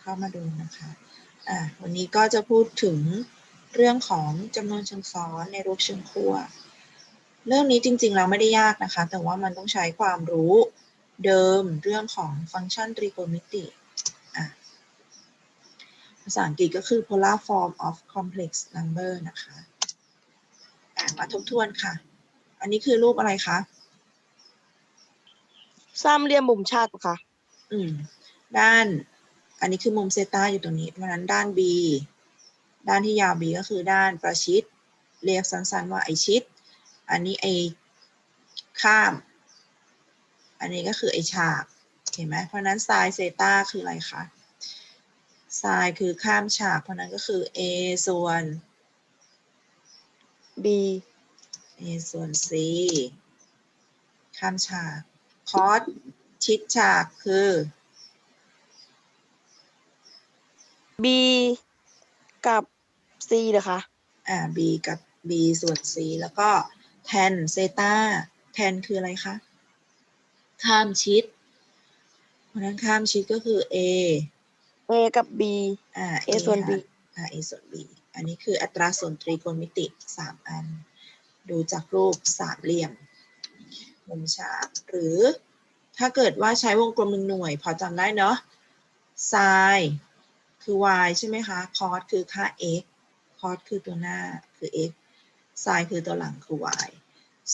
เข้ามาดูนะคะอะวันนี้ก็จะพูดถึงเรื่องของจำนวนเชิงซ้อนในรูปเชิงขั้วเรื่องนี้จริงๆเราไม่ได้ยากนะคะ แต่ว่ามันต้องใช้ความรู้เดิมเรื่องของฟังก์ชันตรีโกณมิติอะภาษาอังกฤษก็คือ polar form of complex number นะคะอะมาทบทวนค่ะ อันนี้คือรูปอะไรคะสามเหลี่ยมมุมฉากค่ะ อืม ด้าน อันนี้คือมุมเซต้าอยู่ตรงนี้ เพราะนั้นด้าน B ด้านที่ยาว B ก็คือด้านประชิด เรียกสั้นๆว่าไอชิด อันนี้ไอข้าม อันนี้ก็คือไอฉาก เห็นไหม เพราะนั้นไซน์เซต้าคืออะไรคะไซน์คือข้ามฉาก เพราะฉะนั้นก็คือ A ส่วน B A ส่วน C ข้ามฉาก คอสชิดฉากคือ B กับ C นะคะอ่า b กับ b ส่วน c แล้วก็ tan เซตา tan คืออะไรคะ ข้ามชิด เพราะฉะนั้นข้ามชิดก็คือ a A กับ B อ่า A ส่วน B หารอ่า a ส่วน b อันนี้คืออัตราส่วนตรีโกณมิติ 3 อัน ดูจากรูปสามเหลี่ยม มุมฉากหรือถ้าเกิดว่าใช้วงกลมหนึ่งหน่วย พอจำได้เนาะ sin คือ y ใช่ไหมคะ cos คือค่า x cos คือตัวหน้าคือ x sin คือตัวหลังคือ y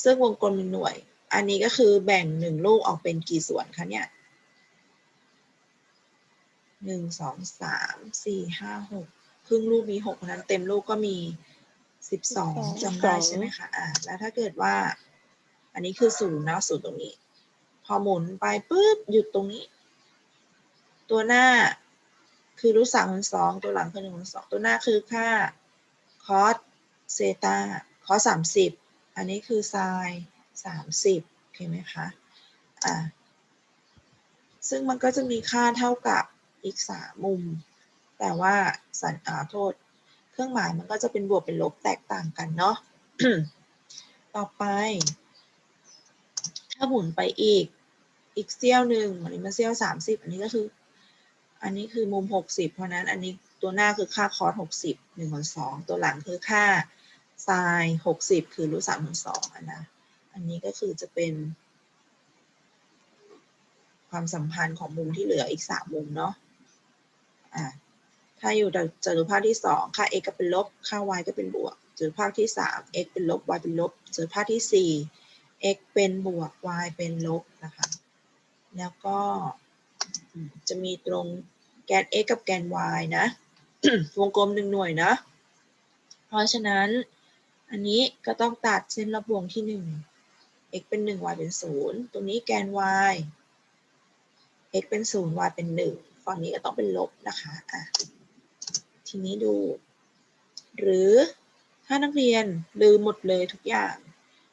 ซึ่งวงกลมหนึ่งหน่วย อันนี้ก็คือแบ่งหนึ่งลูกออกเป็นกี่ส่วนคะเนี่ยหนึ่งสองสามสี่ห้าหกครึ่งลูกมีหกเพราะฉะนั้นเต็มลูกก็มีสิบสอง12จำได้ใช่ไหมคะอ่าแล้วถ้าเกิดว่า อันนี้คือศูนย์นะศูนย์ตรงนี้ พอหมุนไปปุ๊บหยุดตรงนี้ ตัวหน้า คือรูทสามคูณสองตัวหลังคือหนึ่งคูณสองตัวหน้าคือค่าคอสเซตาคอสสามสิบอันนี้คือไซน์สามสิบโอเคไหมคะอ่าซึ่งมันก็จะมีค่าเท่ากับอีกสามมุม แต่ว่าสัญอาโทษ เครื่องหมายมันก็จะเป็นบวกเป็นลบแตกต่างกันเนาะต่อไป ถ้าหมุนไปอีกอีกเสี้ยวหนึ่งอันนี้มันเสี้ยวสามสิบอันนี้ก็คือ อันนี้คือมุมหกสิบเพราะนั้นอันนี้ตัวหน้าคือค่าคอสหกสิบหนึ่งส่วนสองตัวหลังคือค่าไซน์หกสิบคือรูทสามส่วนสองอันนะอันนี้ก็คือจะเป็น ความสัมพันธ์ของมุมที่เหลืออีกสามมุมเนาะอ่าถ้าอยู่จตุภาคที่สองค่า x ก็เป็นลบ ค่า y ก็เป็นบวกจตุภาคที่สาม x เป็นลบ y เป็นลบจตุภาคที่สี่ x เป็นบวก y เป็นลบนะคะ แล้วก็ จะมีตรงแกน x กับแกน y นะ วงกลมหนึ่งหน่วยนะ เพราะฉะนั้นอันนี้ก็ต้องตัดเส้นรอบวงที่หนึ่ง x เป็นหนึ่ง y เป็นศูนย์ตรงนี้แกน y x เป็นศูนย์ y เป็นหนึ่งฝั่งนี้ก็ต้องเป็นลบนะคะอะทีนี้ดู หรือถ้านักเรียนลืมหมดเลยทุกอย่าง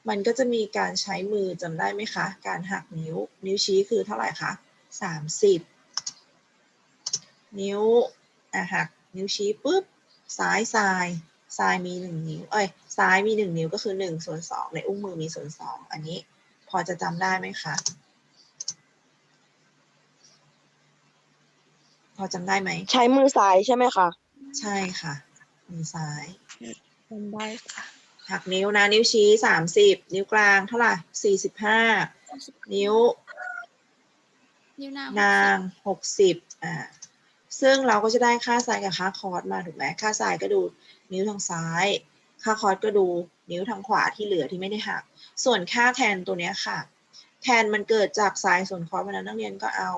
มันก็จะมีการใช้มือจำได้ไหมคะ การหักนิ้ว นิ้วชี้คือเท่าไหร่คะ สามสิบนิ้วอะหักนิ้วชี้ปุ๊บซ้ายซ้ายซ้ายมีหนึ่งนิ้วเอ้ยซ้ายมีหนึ่งนิ้วก็คือหนึ่งส่วนสองในอุ้งมือมีส่วนสองอันนี้พอจะจำได้ไหมคะพอจำได้ไหมใช้มือซ้ายใช่ไหมคะใช่ค่ะมือซ้ายจำได้ค่ะหักนิ้วนะนิ้วชี้สามสิบนิ้วกลางเท่าไหร่สี่สิบห้านิ้ว นิ้วนางนางหกสิบอ่าซึ่งเราก็จะได้ค่าไซน์กับค่าคอร์สมาถูกไหมค่าไซน์ก็ดูนิ้วทางซ้าย ค่าคอร์สก็ดูนิ้วทางขวาที่เหลือที่ไม่ได้หัก ส่วนค่าแทนตัวเนี้ยค่ะ แทนมันเกิดจากไซน์ส่วนคอร์สเพราะนั้นนักเรียนก็เอา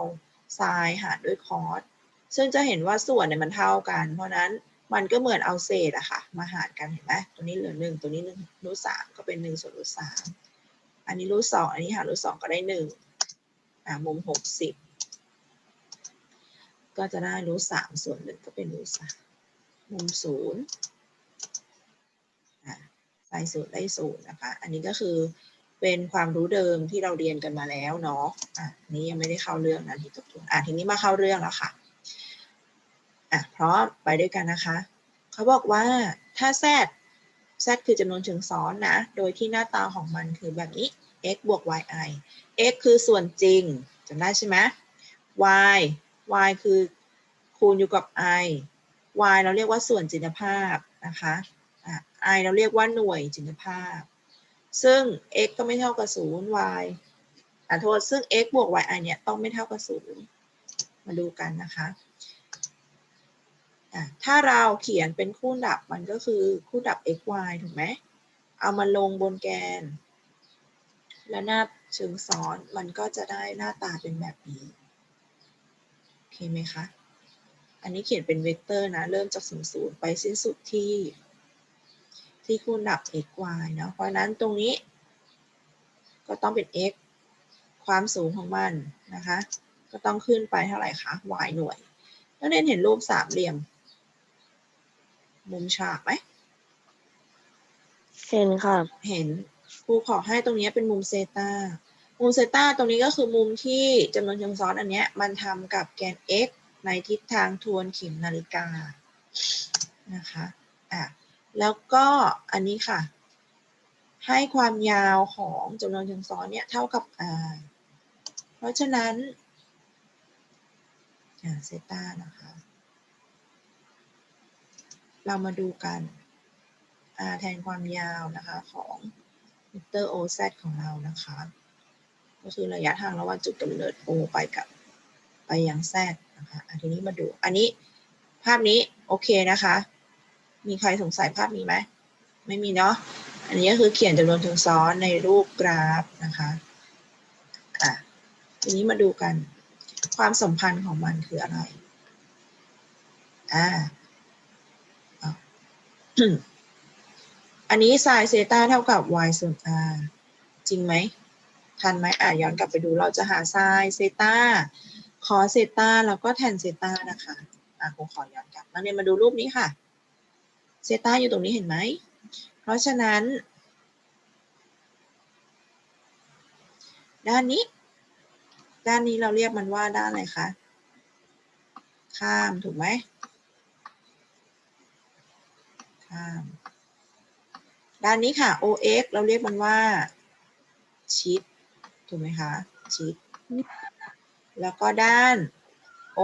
ไซน์หารด้วยคอร์สซึ่งจะเห็นว่าส่วนเนี่ยมันเท่ากัน เพราะนั้นมันก็เหมือนเอาเศษอะค่ะ มาหารกันเห็นไหมตัวนี้เหลือหนึ่งตัวนี้หนึ่งรูทสามก็เป็นหนึ่งส่วนรูทสามอันนี้รูทสองอันนี้หารรูทสองก็ได้หนึ่ง อ่ามุมหกสิบก็จะได้รูทสามส่วนหนึ่งก็เป็นรูทสามมุมศูนย์อ่าใส่ศูนย์ได้ศูนย์นะคะ อันนี้ก็คือเป็นความรู้เดิมที่เราเรียนกันมาแล้วเนาะอะนี้ยังไม่ได้เข้าเรื่องนะที่ตกทวนอะทีนี้มาเข้าเรื่องแล้วค่ะอะพร้อมไปด้วยกันนะคะ เขาบอกว่าถ้า z z คือจำนวนเชิงซ้อนนะ โดยที่หน้าตาของมันคือแบบนี้ x บวก yi x คือส่วนจริงจำได้ใช่ไหม y y คือคูณอยู่กับ i y เราเรียกว่าส่วนจินภาพนะคะอะ i เราเรียกว่าหน่วยจินภาพ ซึ่ง x ก็ไม่เท่ากับศูนย์ y อะโทษ ซึ่ง x บวก yi เนี่ยต้องไม่เท่ากับศูนย์มาดูกันนะคะอะถ้าเราเขียนเป็นคู่ดับมันก็คือคู่ดับ x y ถูกไหม เอามาลงบนแกน แล้วหน้าเชิงซ้อนมันก็จะได้หน้าตาเป็นแบบนี้โอเคไหมคะ อันนี้เขียนเป็นเวกเตอร์นะ เริ่มจากศูนย์ศูนย์ไปสิ้นสุดที่ ที่คูณดับ x y เนาะเพราะฉะนั้นตรงนี้ ก็ต้องเป็น x ความสูงของมันนะคะ ก็ต้องขึ้นไปเท่าไหร่คะ y หน่วยนักเรียนเห็นรูปสามเหลี่ยม มุมฉากไหมเห็นค่ะ เห็น ครูขอให้ตรงนี้เป็นมุมเซตามุมเซตาตรงนี้ก็คือมุมที่จำนวนเชิงซ้อนอันเนี้ยมันทำกับแกน x ในทิศทางทวนเข็มนาฬิกานะคะอะแล้วก็อันนี้ค่ะ ให้ความยาวของจำนวนเชิงซ้อนเนี่ยเท่ากับ r เพราะฉะนั้นอ่าเซตานะคะ เรามาดูกัน r แทนความยาวนะคะของ มิเตอร์ OZ ของเรานะคะ ก็คือระยะทางระหว่างจุดกำเนิด O ไปกับไปยัง Z นะคะอะทีนี้มาดูอันนี้ภาพนี้โอเคนะคะ มีใครสงสัยภาพนี้ไหมไม่มีเนาะอันนี้ก็คือเขียนจำนวนถึงซ้อนในรูปกราฟนะคะอะทีนี้มาดูกันความสัมพันธ์ของมันคืออะไรอ่า อันนี้ sin เซตาเท่ากับ y ส่วน r จริงไหม ทันไหมอะย้อนกลับไปดูเราจะหา sin เซตา cos เซตาแล้วก็ tan เซตานะคะอะครูขอย้อนกลับนักเรียนมาดูรูปนี้ค่ะเซตาอยู่ตรงนี้เห็นไหม เพราะฉะนั้น ด้านนี้ ด้านนี้เราเรียกมันว่าด้านอะไรคะ ข้ามถูกไหมข้าม ด้านนี้ค่ะ OX เราเรียกมันว่าชิดถูกไหมคะชิดแล้วก็ด้าน O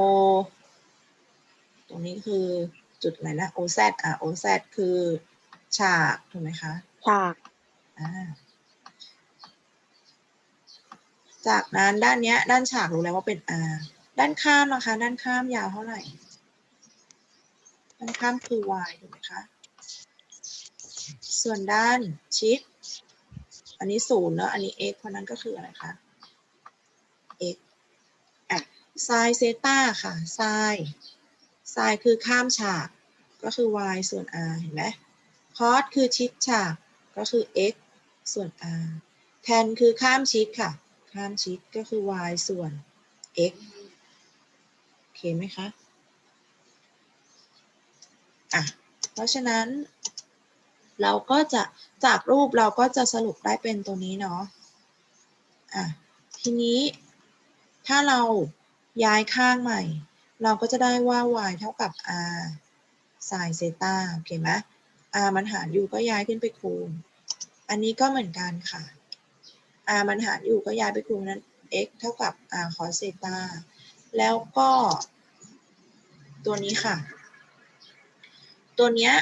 ตรงนี้คือจุดอะไรนะ OZ อะ OZ คือฉากถูกไหมคะฉากอ่าจากนั้นด้านเนี้ยด้านฉากรู้แล้วว่าเป็น R ด้านข้ามนะคะ ด้านข้ามยาวเท่าไหร่ ด้านข้ามคือ Y ถูกไหมคะ ส่วนด้านชิด อันนี้ศูนย์แล้วอันนี้ x เพราะนั้นก็คืออะไรคะ x อะ sin เซต้าค่ะ sin sin คือข้ามฉาก ก็คือ y ส่วน r เห็นไหม cos คือชิดฉาก ก็คือ x ส่วน r tan คือข้ามชิดค่ะ ข้ามชิดก็คือ y ส่วน x โอเคไหมคะ อะ เพราะฉะนั้น เราก็จะจากรูปเราก็จะสรุปได้เป็นตัวนี้เนาะอะทีนี้ถ้าเราย้ายข้างใหม่ เราก็จะได้ว่า y เท่ากับ r sin เซตาโอเคไหม r มันหารอยู่ก็ย้ายขึ้นไปคูณ อันนี้ก็เหมือนกันค่ะ r มันหารอยู่ก็ย้ายไปคูณนั้น x เท่ากับ r cos เซตาแล้วก็ ตัวนี้ค่ะ ตัวเนี้ย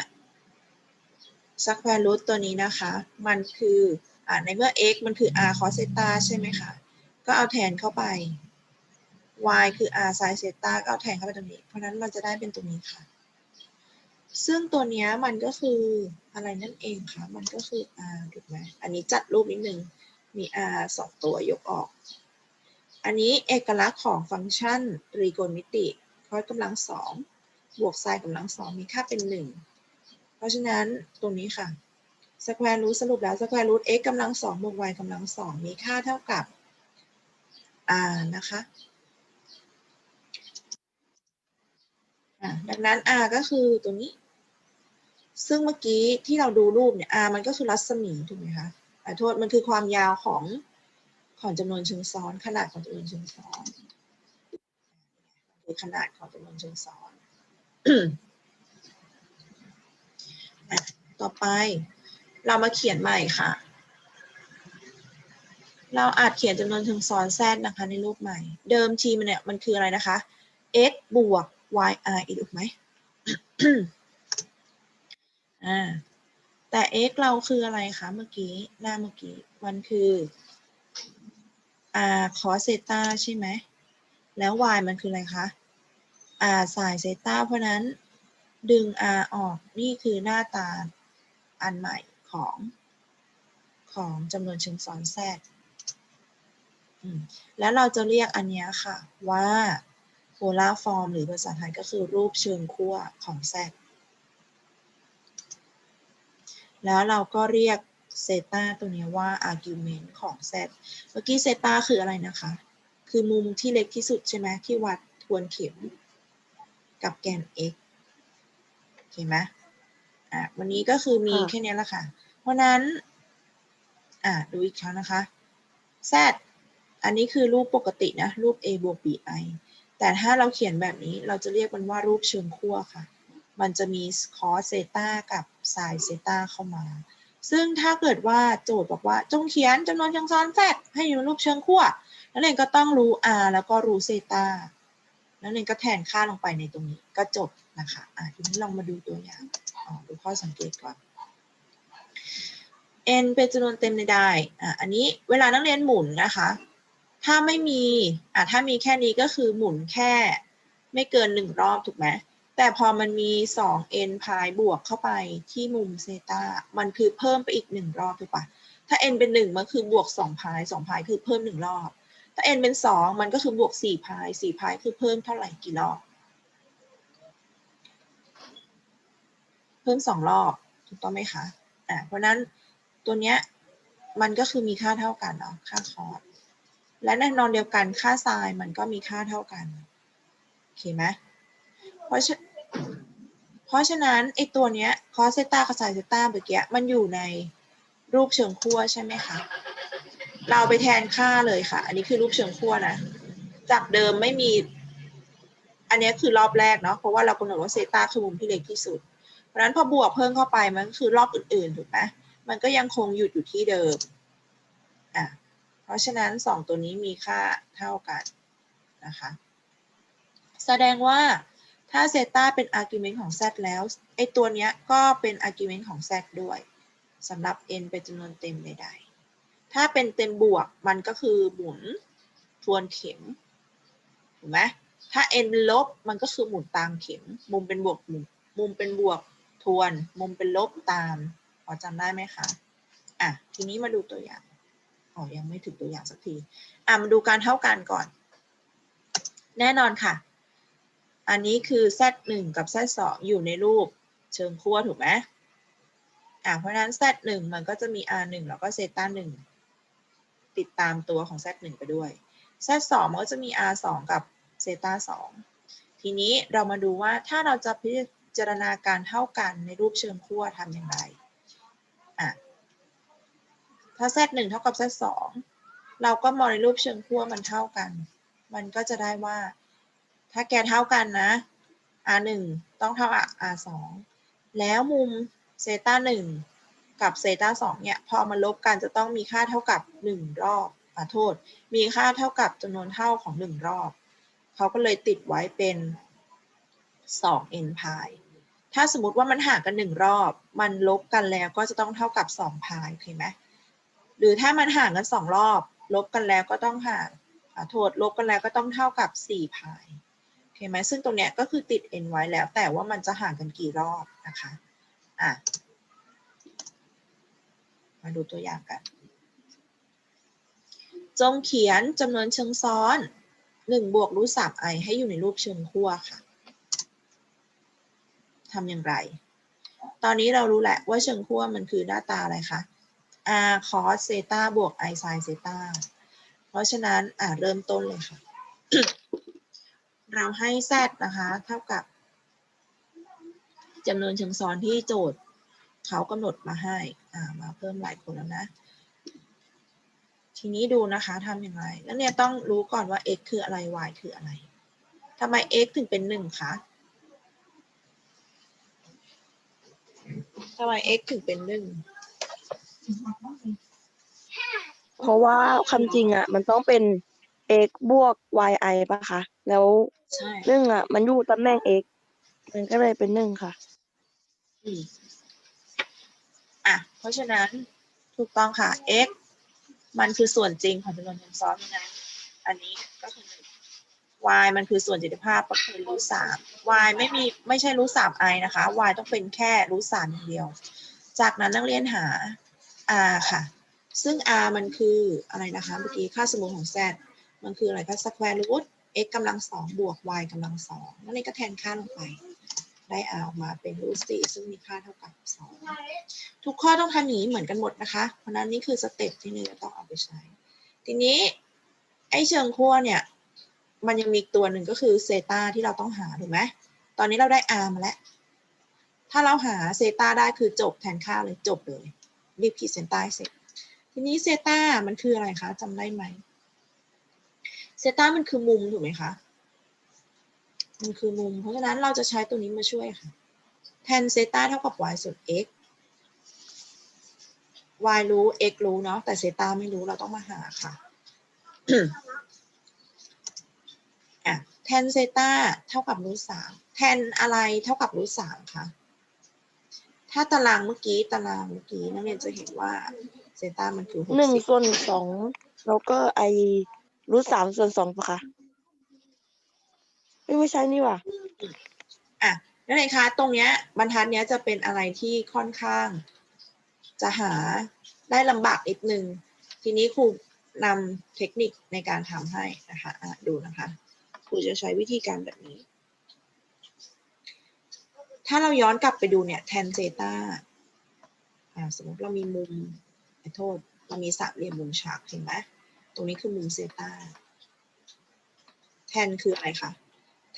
square root ตัวนี้นะคะ มันคืออในเมื่อ x มันคือ r cos เซตาใช่ไหมคะ ก็เอาแทนเข้าไป y คือ r sin เซตาก็เอาแทนเข้าไปตรงนี้ เพราะนั้นมันจะได้เป็นตรงนี้ค่ะ ซึ่งตัวนี้มันก็คืออะไรนั่นเองคะมันก็คือ r ถูกไหมอันนี้จัดรูปนิดนึง มี r สองตัวยกออก อันนี้เอกลักษณ์ของฟังก์ชันตรีโกณมิติคอยกำลังสองบวกไซน์กำลังสองมีค่าเป็นหนึ่ง เพราะฉะนั้นตรงนี้ค่ะ square root สรุปแล้ว square root x กำลังสองบวก y กำลังสองมีค่าเท่ากับ r นะคะดังนั้น r ก็คือตัวนี้ ซึ่งเมื่อกี้ที่เราดูรูปเนี่ย r มันก็คือรัศมีถูกไหมคะอะโทษมันคือความยาวของของจำนวนเชิงซ้อน ขนาดของจำนวนเชิงซ้อนคือขนาดของจำนวนเชิงซ้อน ต่อไป เรามาเขียนใหม่ค่ะ เราอาจเขียนจำนวนเชิงซ้อนแซดนะคะในรูปใหม่ เดิมทีมันเนี่ยมันคืออะไรนะคะ x บวก yi อีกถูกไหมอ่าแต่ x เราคืออะไรคะเมื่อกี้หน้าเมื่อกี้มันคือ r cos เซตาใช่ไหมแล้ว y มันคืออะไรคะ r sin เซตาเพราะนั้น ดึง r ออก นี่คือหน้าตาอันใหม่ของของจำนวนเชิงซ้อน z อืมแล้วเราจะเรียกอันเนี้ยค่ะว่า polar form หรือภาษาไทยก็คือรูปเชิงขั้วของ z แล้วเราก็เรียกเซตาตัวเนี้ยว่า argument ของ z เมื่อกี้เซตาคืออะไรนะคะ คือมุมที่เล็กที่สุดใช่ไหมที่วัดทวนเข็มกับแกน x โอเคไหมอะวันนี้ก็คือมีค่ะแค่เนี้ยแหละค่ะ เพราะนั้น อะดูอีกครั้งนะคะ z อันนี้คือรูปปกตินะ รูป a บวก bi แต่ถ้าเราเขียนแบบนี้เราจะเรียกมันว่ารูปเชิงขั้วค่ะ มันจะมี cos เซตากับ sin เซตาเข้ามา ซึ่งถ้าเกิดว่าโจทย์บอกว่าจงเขียนจำนวนเชิงซ้อน z ให้อยู่ในรูปเชิงขั้วนักเรียนก็ต้องรู้ r แล้วก็รู้เซตา นักเรียนก็แทนค่าลงไปในตรงนี้ก็จบนะคะอะทีนี้ลองมาดูตัวอย่างอ๋อดูข้อสังเกตก่อน n เป็นจำนวนเต็มในได้อะอันนี้เวลานักเรียนหมุนนะคะ ถ้าไม่มีอะถ้ามีแค่นี้ก็คือหมุนแค่ไม่เกินหนึ่งรอบถูกไหมแต่พอมันมี 2n พายบวกเข้าไปที่มุมเซตามันคือเพิ่มไปอีกหนึ่งรอบถูกปะถ้า n เป็นหนึ่งมันคือบวก2พาย2พายคือเพิ่มหนึ่งรอบ ถ้า n เป็น 2 มันก็คือบวก4พาย4พายคือเพิ่มเท่าไหร่กี่รอบ เพิ่มสองรอบ ถูกต้องไหมคะอะเพราะนั้นตัวเนี้ยมันก็คือมีค่าเท่ากันเนาะค่าคอสและแน่นอนเดียวกันค่าไซน์มันก็มีค่าเท่ากันโอเคไหมเพราะฉะเพราะฉะนั้นไอตัวเนี้ยคอสเซตากับไซน์เซตาเมื่อกี้มันอยู่ในรูปเชิงขั้วใช่ไหมคะ เราไปแทนค่าเลยค่ะ อันนี้คือรูปเชิงขั้วนะ จากเดิมไม่มี อันนี้คือรอบแรกเนาะ เพราะว่าเรากำหนดว่าเซตาคือมุมที่เล็กที่สุด เพราะนั้นพอบวกเพิ่มเข้าไปมันก็คือรอบอื่นๆถูกไหมมันก็ยังคงหยุดอยู่ที่เดิม อะ เพราะฉะนั้นสองตัวนี้มีค่าเท่ากันนะคะ แสดงว่าถ้าเซตาเป็น argument ของ z แล้วไอตัวเนี้ยก็เป็น argument ของ z ด้วยสำหรับ n เป็นจำนวนเต็มใดๆ ถ้าเป็นเต็มบวกมันก็คือหมุนทวนเข็มถูกไหมถ้า n เป็นลบมันก็คือหมุนตามเข็ม มุมเป็นบวกมุมมุมเป็นบวกทวน มุมเป็นลบตามพอจำได้ไหมคะอะทีนี้มาดูตัวอย่างอ๋อยังไม่ถึงตัวอย่างสักทีอะมาดูการเท่ากันก่อน แน่นอนค่ะ อันนี้คือ z 1กับ z 2อยู่ในรูปเชิงขั้วถูกไหมอะเพราะฉะนั้น z 1มันก็จะมี r 1แล้วก็เซตา1 ติดตามตัวของ z 1 ไปด้วย z 2 มันก็จะมี r 2 กับเซตา2ทีนี้เรามาดูว่าถ้าเราจะพิจารณาการเท่ากันในรูปเชิงขั้วทำอย่างไรอะถ้า z 1 เท่ากับ z 2 เราก็มองในรูปเชิงขั้วมันเท่ากัน มันก็จะได้ว่า ถ้าแกเท่ากันนะ r 1 ต้องเท่ากับ r 2 แล้วมุมเซตา1 กับเซต้า2เนี่ยพอมาลบกันจะต้องมีค่าเท่ากับ 1 รอบขอโทษ มีค่าเท่ากับจำนวนเท่าของ 1 รอบ เขาก็เลยติดไว้เป็น 2n พายถ้าสมมติว่ามันห่างกัน 1 รอบ มันลบกันแล้วก็จะต้องเท่ากับ2พายโอเคไหมหรือถ้ามันห่างกัน 2 รอบ ลบกันแล้วก็ต้องห่างขอโทษลบกันแล้วก็ต้องเท่ากับ4พายโอเคไหมซึ่งตรงเนี้ยก็คือติด n ไว้แล้วแต่ว่ามันจะห่างกันกี่รอบนะคะอะ มาดูตัวอย่างกัน จงเขียนจำนวนเชิงซ้อน1บวกรูทสามไอให้อยู่ในรูปเชิงขั้วค่ะทำอย่างไร ตอนนี้เรารู้แหละว่าเชิงขั้วมันคือหน้าตาอะไรคะ r cos เซตาบวก i sin เซตาเพราะฉะนั้นอ่าเริ่มต้นเลยค่ะ เราให้ z นะคะ เท่ากับจำนวนเชิงซ้อนที่โจทย์ เขากำหนดมาให้ มาเพิ่มหลายคนแล้วนะ ทีนี้ดูนะคะทำอย่างไรแล้วเนี่ยต้องรู้ก่อนว่า x คืออะไร y คืออะไรทำไม x ถึงเป็นหนึ่งคะทำไม x ถึงเป็นหนึ่งเพราะว่าคำจริงอะ มันต้องเป็น x บวก yi ป่ะคะ แล้วใช่หนึ่งอะ มันอยู่ตำแหน่ง x มันก็เลยเป็นหนึ่งค่ะอืมอะ เพราะฉะนั้นถูกต้องค่ะ x มันคือส่วนจริงของจำนวนเงินซ้อนเพราะฉะนั้นอันนี้ก็คือ y มันคือส่วนจิตภาพก็คือรูทสาม y ไม่มีไม่ใช่รูทสาม i นะคะ y ต้องเป็นแค่รูทสามอย่างเดียว จากนั้นนักเรียนหา r ค่ะ ซึ่ง r มันคืออะไรนะคะ เมื่อกี้ค่าสมมติของ z มันคืออะไรคะ square root x กำลังสองบวก y กำลังสองนั่นเองก็แทนค่าลงไป ได้ r ออกมาเป็นรูทสี่ซึ่งมีค่าเท่ากับสองทุกข้อต้องทำอย่างนี้เหมือนกันหมดนะคะ เพราะนั้นนี่คือสเต็ปที่หนึ่งจะต้องเอาไปใช้ ทีนี้ไอเชิงขั้วเนี่ยมันยังมีตัวหนึ่งก็คือเซตาที่เราต้องหาถูกไหมตอนนี้เราได้ r มาแล้ว ถ้าเราหาเซตาได้คือจบแทนค่าเลยจบเลยรีบขีดเส้นใต้เสร็จ ทีนี้เซตามันคืออะไรคะจำได้ไหมเซตามันคือมุมถูกไหมคะ มันคือมุม เพราะฉะนั้นเราจะใช้ตัวนี้มาช่วยค่ะ แทนเซต้าเท่ากับ y ส่วน x y รู้ x รู้เนาะแต่เซต้าไม่รู้เราต้องมาหาค่ะอะแทนเซต้าเท่ากับรูทสามแทนอะไรเท่ากับรูทสามคะถ้าตารางเมื่อกี้ตารางเมื่อกี้นักเรียนจะเห็นว่าเซต้ามันคือหกหนึ่งสิบส่วนสองแล้วก็ไอรูทสามส่วนสองปะคะ ไม่ไม่ใช่นี่ว่าอะนั่นเองคะตรงเนี้ยบรรทัดเนี้ยจะเป็นอะไรที่ค่อนข้าง จะหาได้ลำบากนิดนึง ทีนี้ครูนำเทคนิคในการทำให้นะคะะดูนะคะครูจะใช้วิธีการแบบนี้ ถ้าเราย้อนกลับไปดูเนี่ยแทนเซตาอ่าสมมติเรามีมุมขอโทษ เรามีสามเหลี่ยมมุมฉากเห็นไหมตรงนี้คือมุมเซตาแทนคืออะไรคะ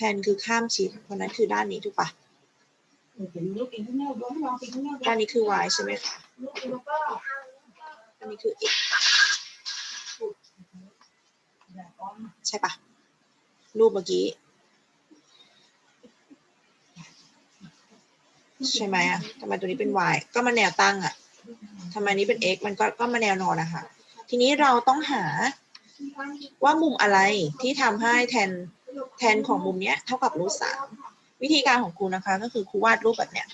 แทนคือข้ามชิดเพราะนั้นคือด้านนี้ถูกปะด้านนี้คือ y ใช่ไหมคะอันนี้คือ x ใช่ปะรูปเมื่อกี้ ใช่ไหมอะทำไมตัวนี้เป็น y ก็มาแนวตั้งอะทำไมนี้เป็น x มันก็ก็มาแนวนอนนะคะทีนี้เราต้องหาว่ามุมอะไรที่ทำให้แทน แทนของมุมเนี้ยเท่ากับรูทสามวิธีการของครูนะคะ ก็คือครูวาดรูปแบบเนี้ย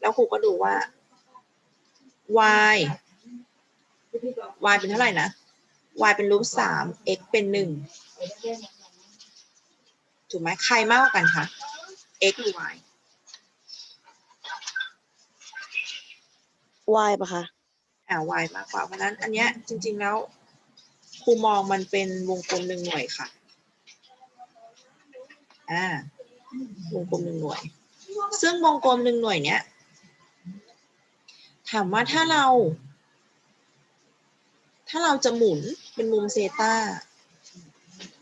แล้วครูก็ดูว่า y y เป็นเท่าไหร่นะ y เป็นรูทสาม x เป็นหนึ่งถูกไหมใครมากกว่ากันคะ x หรือ y y ปะคะอ่า y มากกว่าเพราะฉะนั้นอันเนี้ยจริง ๆแล้วครูมองมันเป็นวงกลมหนึ่งหน่วยค่ะ อ่าวงกลมหนึ่งหน่วย ซึ่งวงกลมหนึ่งหน่วยเนี้ยถามว่าถ้าเรา ถ้าเราจะหมุนเป็นมุมเซตา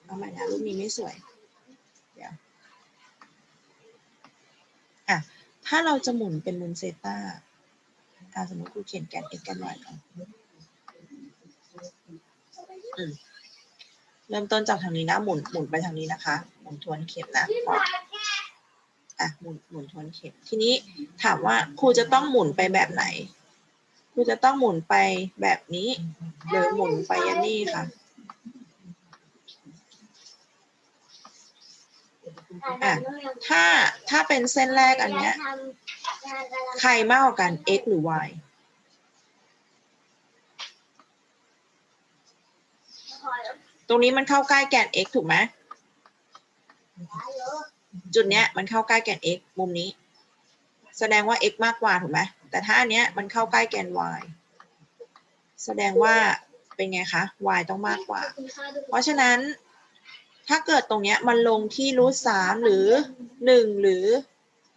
เอาใหม่นะรูปนี้ไม่สวย เดี๋ยวอะถ้าเราจะหมุนเป็นมุมเซตาอ่าสมมติครูเขียนแกน x แกน y ก่อนอืมเริ่มต้นจากทางนี้นะ หมุนหมุนไปทางนี้นะคะ มุนทวนเข็มนะพออะหมุนหมุนทวนเข็ม ทีนี้ถามว่าครูจะต้องหมุนไปแบบไหน ครูจะต้องหมุนไปแบบนี้ หรือหมุนไปยันนี่ค่ะอะถ้าถ้าเป็นเส้นแรกอันเนี้ย ใครมากกว่ากัน x หรือ y ตรงนี้มันเข้าใกล้แกน x ถูกไหม จุดเนี้ยมันเข้าใกล้แกน x มุมนี้ แสดงว่า x มากกว่าถูกไหมแต่ถ้าอันเนี้ยมันเข้าใกล้แกน y แสดงว่าเป็นไงคะ y ต้องมากกว่า เพราะฉะนั้นถ้าเกิดตรงเนี้ยมันลงที่รูทสามหรือหนึ่งหรือ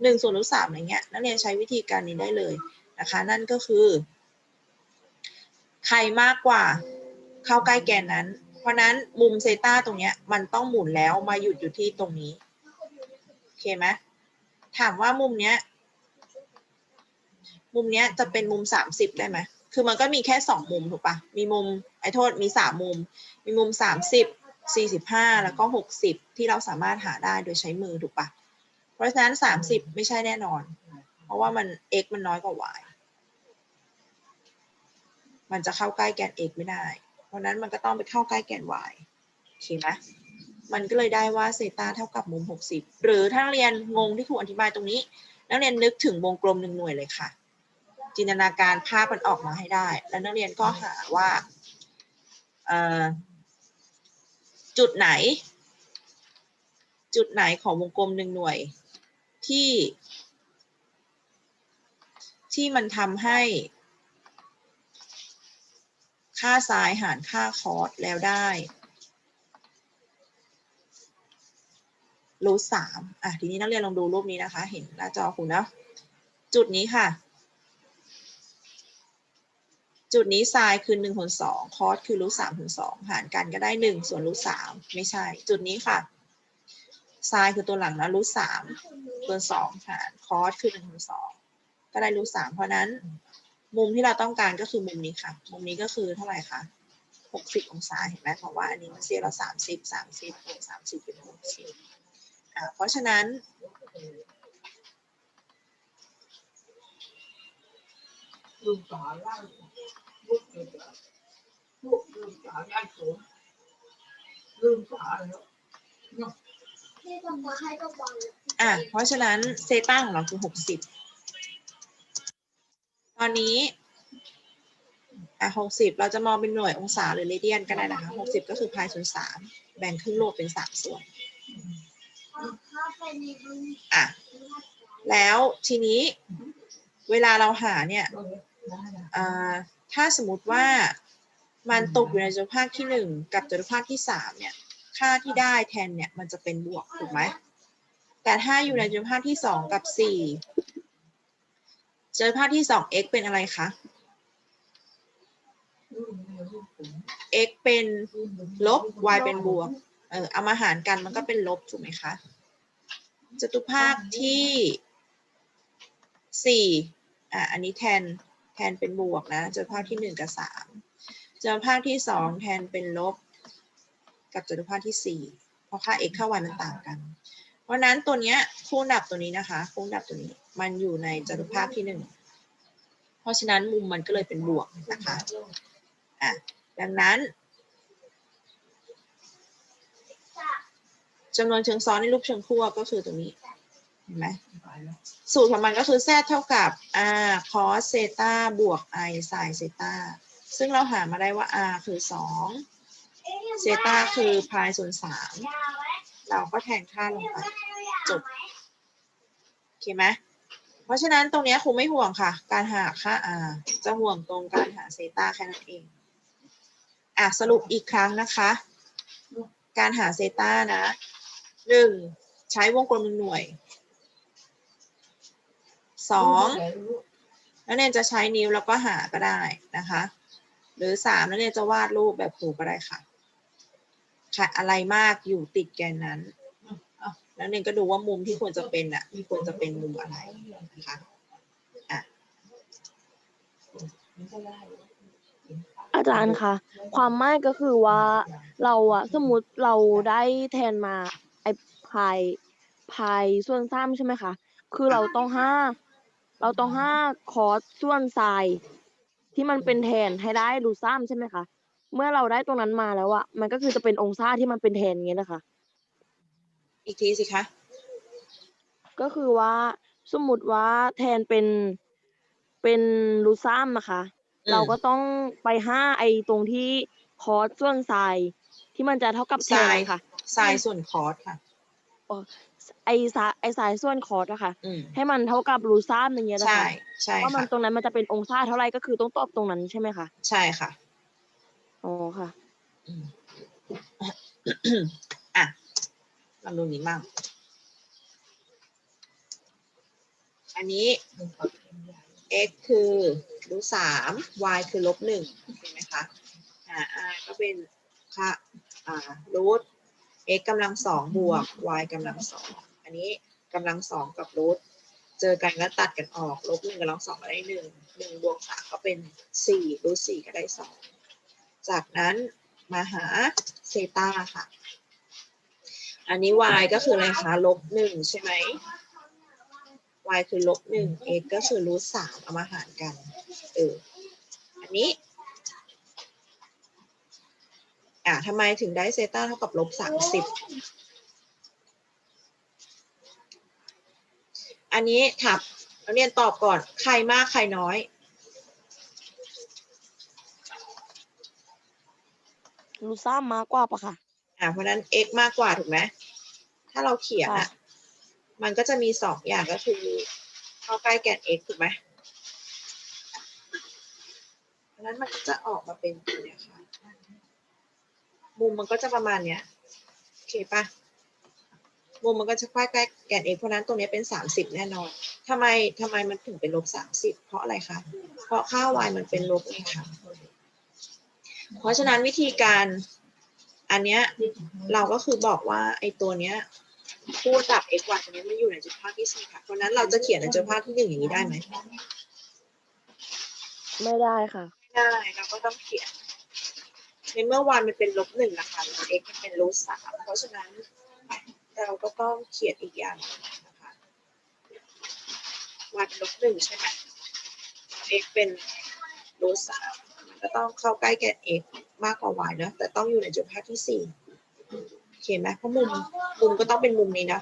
หนึ่งส่วนรูทสามอะไรเงี้ยนักเรียนใช้วิธีการนี้ได้เลยนะคะ นั่นก็คือ ใครมากกว่าเข้าใกล้แกนนั้น เพราะนั้นมุมเซตาตรงเนี้ยมันต้องหมุนแล้วมาหยุดอยู่ที่ตรงนี้โอเคไหมถามว่ามุมเนี้ย มุมเนี้ยจะเป็นมุมสามสิบได้ไหมคือมันก็มีแค่สองมุมถูกปะมีมุมไอ้โทษมีสามมุม มีมุมสามสิบสี่สิบห้าแล้วก็หกสิบที่เราสามารถหาได้โดยใช้มือถูกปะเพราะฉะนั้นสามสิบไม่ใช่แน่นอน เพราะว่ามัน x มันน้อยกว่า y มันจะเข้าใกล้แกน x ไม่ได้ ราะนั้นมันก็ต้องไปเข้าใกล้แกน y โอเคไหมมันก็เลยได้ว่าเซตาเท่ากับมุม 60 หรือถ้านักเรียนงงที่ครูอธิบายตรงนี้ นักเรียนนึกถึงวงกลมหนึ่งหน่วยเลยค่ะ จินตนาการภาพมันออกมาให้ได้ แล้วนักเรียนก็หาว่าจุดไหน จุดไหนของวงกลมหนึ่งหน่วย ที่ ที่มันทำให้ ค่าซ้ายหารค่าคอสแล้วได้รูทสามอะ ทีนี้นักเรียนลองดูรูปนี้นะคะ เห็นหน้าจอคุณนะจุดนี้ค่ะ จุดนี้ไซน์คือหนึ่งส่วนสองคอสคือรูทสามส่วนสองหารกันก็ได้หนึ่งส่วนรูทสามไม่ใช่ จุดนี้ค่ะไซน์คือตัวหลังนะรูทสามส่วนสองหารคอสคือหนึ่งส่วนสองก็ได้รูทสามเพราะนั้น มุมที่เราต้องการก็คือมุมนี้ค่ะ มุมนี้ก็คือเท่าไหร่คะหกสิบองศาเห็นไหมเพราะว่าอันนี้มันเสียเราสามสิบสามสิบหกสามสิบเป็นหกสิบอ่าเพราะฉะนั้นลืมตาล่างลูกเกิดลูกลืมตาย่างโถลืมตาแล้วอะเพราะฉะนั้นเซต้าของเราคือหกสิบ ตอนนี้อะหกสิบเราจะมองเป็นหน่วยองศาหรือเรเดียนก็ได้นะคะหกสิบก็คือพายส่วนสามแบ่งครึ่งโลกเป็นสามส่วนอะแล้วทีนี้เวลาเราหาเนี่ยอ่าถ้าสมมติว่ามันตกอยู่ในจตุภาคที่หนึ่งกับจตุภาคที่สามเนี่ย ค่าที่ได้แทนเนี่ยมันจะเป็นบวกถูกไหมแต่ถ้าอยู่ในจตุภาคที่สองกับสี่ จตุภาคที่สอง x เป็นอะไรคะ x เป็นลบ y เป็นบวก เออเอามาหารกันมันก็เป็นลบถูกไหมคะ จตุภาคที่สี่อะ อันนี้แทนแทนเป็นบวกนะ จตุภาคที่หนึ่งกับสามจตุภาคที่สองแทนเป็นลบ กับจตุภาคที่สี่เพราะค่า x ค่า y มันต่างกัน เพราะนั้นตัวเนี้ยคูณดับตัวนี้นะคะ คูณดับตัวนี้ มันอยู่ในจตุภาคที่หนึ่งเพราะฉะนั้นมุมมันก็เลยเป็นบวกนะคะอะดังนั้นจำนวนเชิงซ้อนในรูปเชิงขั้วก็คือตรงนี้เห็นไหมสูตรของมันก็คือ z เท่ากับ r cos เซตาบวก i sin เซตาซึ่งเราหามาได้ว่า r คือ 2 เซตาคือพายส่วน3 เราก็แทนค่าลงไปจบโอเคไหมเพราะฉะนั้นตรงนี้ครูไม่ห่วงค่ะ การหาค่า r จะห่วงตรงการหาเซต้าแค่นั้นเองอะสรุปอีกครั้งนะคะ การหาเซต้านะหนึ่งใช้วงกลมหนึ่งหน่วยสองนักเรียนจะใช้นิ้วแล้วก็หาก็ได้นะคะ หรือสามนักเรียนจะวาดรูปแบบครูก็ได้ค่ะ อะไรมากอยู่ติดแกนนั้นอะนักเรียนก็ดูว่ามุมที่ควรจะเป็นอะควรจะเป็นมุมอะไรนะคะอาจารย์คะความหมายก็คือว่าเราอะสมมติเราได้แทนมาไอ้พายพายส่วนซ้ำใช่ไหมคะคือเราต้องห้าเราต้องห้าคอสส่วนไซน์ที่มันเป็นแทนให้ได้รูทซ้ำใช่ไหมคะ เมื่อเราได้ตรงนั้นมาแล้วอะมันก็คือจะเป็นองศาที่มันเป็นแทนอย่างเงี้ยนะคะ อีกทีสิคะ ก็คือว่าสมมติว่าแทนเป็นเป็นรูทซ้ำนะคะ อืม เราก็ต้องไปห้าไอ้ตรงที่คอสส่วนไซน์ที่มันจะเท่ากับแทไซนน์ค่ะไซน์ส่วนคอสค่ะ ไอสายไอสายส่วนคอร์สอะค่ะ อืมให้มันเท่ากับรูซ้ำอย่างเงี้ยนะใช่คะใช่ว่ามันค่ะตรงนั้นมันจะเป็นองศาเท่าไหร่ก็คือต้องตอบตรงนั้นใช่ไหมคะ ใช่ค่ะ อ๋อค่ะ อะลองดูนี้มั่งอันนี้ x คือรูทสาม y คือลบหนึ่งเห็นไหมคะ อ่า r ก็เป็นค่าอ่ารูท x กำลังสองบวก y กำลังสอง อันนี้กำลังสองกับรูทเจอกันแล้วตัดกันออก ลบหนึ่งกำลังสองก็ได้หนึ่งหนึ่งบวกสามก็เป็นสี่รูทสี่ก็ได้สอง จากนั้นมาหาเซตาค่ะ อันนี้ y ก็คืออะไรคะลบหนึ่งใช่ไหม y คือลบหนึ่ง x ก็คือรูทสามเอามาหารกัน เออ อันนี้ อะทำไมถึงได้เซตาเท่ากับลบสามสิบ อันนี้ถับนักเรียนตอบก่อน ใครมากใครน้อย รูทราบมากกว่าปะค่ะ อะเพราะฉะนั้น x มากกว่าถูกไหมถ้าเราเขียนค่ะอะ มันก็จะมีสองอย่างก็คือเข้าใกล้แกน x ถูกไหมเพราะฉะนั้นมันก็จะออกมาเป็นตัวเนี้ยค่ะมุมมันก็จะประมาณเนี้ยโอเคปะมุมมันก็จะใกล้ใกล้แกน x เพราะฉะนั้นตรงเนี้ยเป็น 30 แน่นอนทำไมทำไมมันถึงเป็นลบ30 เพราะอะไรคะเพราะค่า y มันเป็นลบไงคะ เพราะฉะนั้นวิธีการอันเนี้ยเราก็คือบอกว่าไอ้ตัวเนี้ยคู่กับ x y ตัวเนี้ยมันอยู่ในจุดภาคที่สี่ค่ะ เพราะฉะนั้นเราจะเขียนในจุดภาคที่หนึ่งอย่างนี้ได้ไหมไม่ได้ค่ะ ไม่ได้เราก็ต้องเขียน ในเมื่อ y มันเป็นลบหนึ่งนะคะแล้ว x มันเป็นลบสามเพราะฉะนั้นเราก็ต้องเขียนอีกอย่างหนึ่งนะคะ y เป็นลบหนึ่งใช่ไหม x เป็นลบสามมัน ก็ต้องเข้าใกล้แกน x มากกว่า y เนอะแต่ต้องอยู่ในจุดภาคที่สี่โอเคไหมเพราะมุมมุมก็ต้องเป็นมุมนี้นะ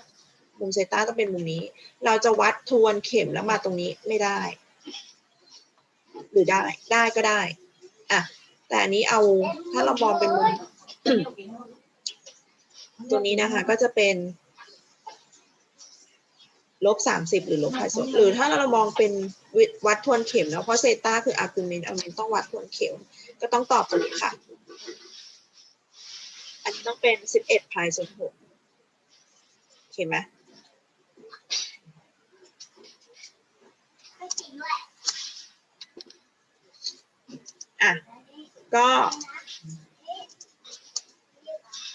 มุมเซต้าต้องเป็นมุมนี้ เราจะวัดทวนเข็มแล้วมาตรงนี้ไม่ได้ หรือได้ได้ก็ได้อะแต่อันนี้เอาถ้าเรามองเป็นมุมตัวนี้นะคะก็จะเป็นลบสามสิบหรือลบไพโซหรือถ้าเรามองเป็น วิวัดทวนเข็มเนาะเพราะเซต้าคืออาร์กิวเมนต์อาร์เมนต์ต้องวัดทวนเข็ม ก็ต้องตอบตัวนี้ค่ะ อันนี้ต้องเป็นสิบเอ็ดไพส่วนหกโอเคไหมอะ ก็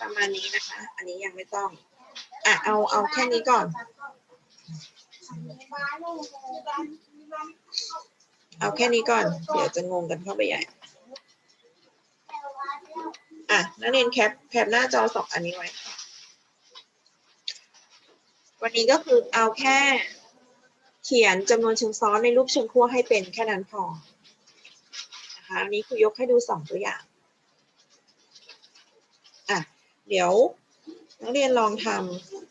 ประมาณนี้นะคะ อันนี้ยังไม่ต้อง อะ เอา เอาแค่นี้ก่อน เอาแค่นี้ก่อน เดี๋ยวจะงงกันเข้าไปใหญ่ อะ นักเรียนแคปแคปหน้าจอสองอันนี้ไว้ วันนี้ก็คือเอาแค่เขียนจำนวนเชิงซ้อนในรูปเชิงขั้วให้เป็นแค่นั้นพอ นะคะ อันนี้คือยกให้ดูสองตัวอย่าง อะ เดี๋ยวนักเรียนลองทำ